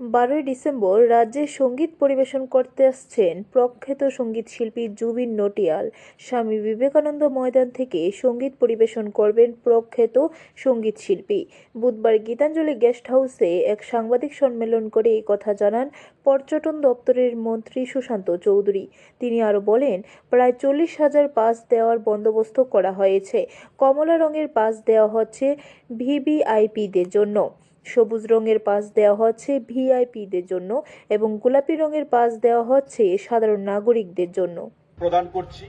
বারোই ডিসেম্বর রাজ্যে সংগীত পরিবেশন করতে আসছেন প্রখ্যাত সংগীত শিল্পী জুবিন নটিয়াল। স্বামী বিবেকানন্দ ময়দান থেকে সংগীত পরিবেশন করবেন প্রখ্যাত সংগীত শিল্পী। বুধবার গীতাঞ্জলি গেস্ট হাউসে এক সাংবাদিক সম্মেলন করে এই কথা জানান পর্যটন দপ্তরের মন্ত্রী সুশান্ত চৌধুরী। তিনি আরও বলেন, প্রায় চল্লিশ হাজার পাস দেওয়ার বন্দোবস্ত করা হয়েছে। কমলা রঙের পাস দেওয়া হচ্ছে ভিভিআইপিদের জন্য। সবুজ রঙের পাস দেওয়া হচ্ছে ভিআইপিদের জন্য এবং গোলাপি রঙের পাস দেওয়া হচ্ছে সাধারণ নাগরিকদের জন্য। প্রদান করছি।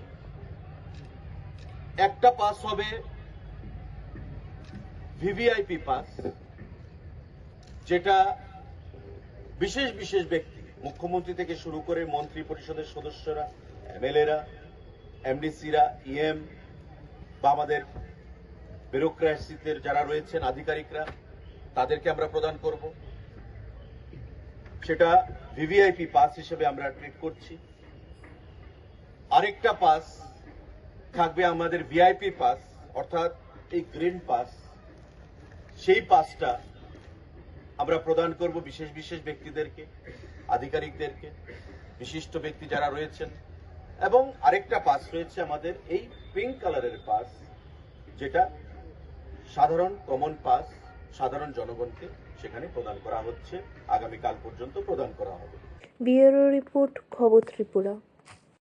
একটা পাস হবে ভিভিআইপি পাস, যেটা বিশেষ বিশেষ ব্যক্তি, মুখ্যমন্ত্রী থেকে শুরু করে মন্ত্রী পরিষদের সদস্যরা, এমএলএরা, এমডিসিরা, ইএম বা আমাদের ব্যুরোক্রাসিতে যারা রয়েছেন, আধিকারিকরা তাদেরকে আমরা প্রদান করব। সেটা ভিভিআইপি পাস হিসেবে আমরা ট্রিট করছি। আরেকটা পাস থাকবে আমাদের ভিআইপি পাস অর্থাৎ এই গ্রিন পাস সেই পাসটা আমরা প্রদান করব বিশেষ বিশেষ ব্যক্তিদেরকে, আধিকারিকদেরকে, বিশিষ্ট ব্যক্তি যারা রয়েছেন। এবং আরেকটা পাস রয়েছে আমাদের এই পিঙ্ক কালারের পাস যেটা সাধারণ কমন পাস সাধারণ জনগণকে সেখানে প্রদান করা হচ্ছে। আগামীকাল পর্যন্ত প্রদান করা হবে। ব্যুরো রিপোর্ট, খবর ত্রিপুরা।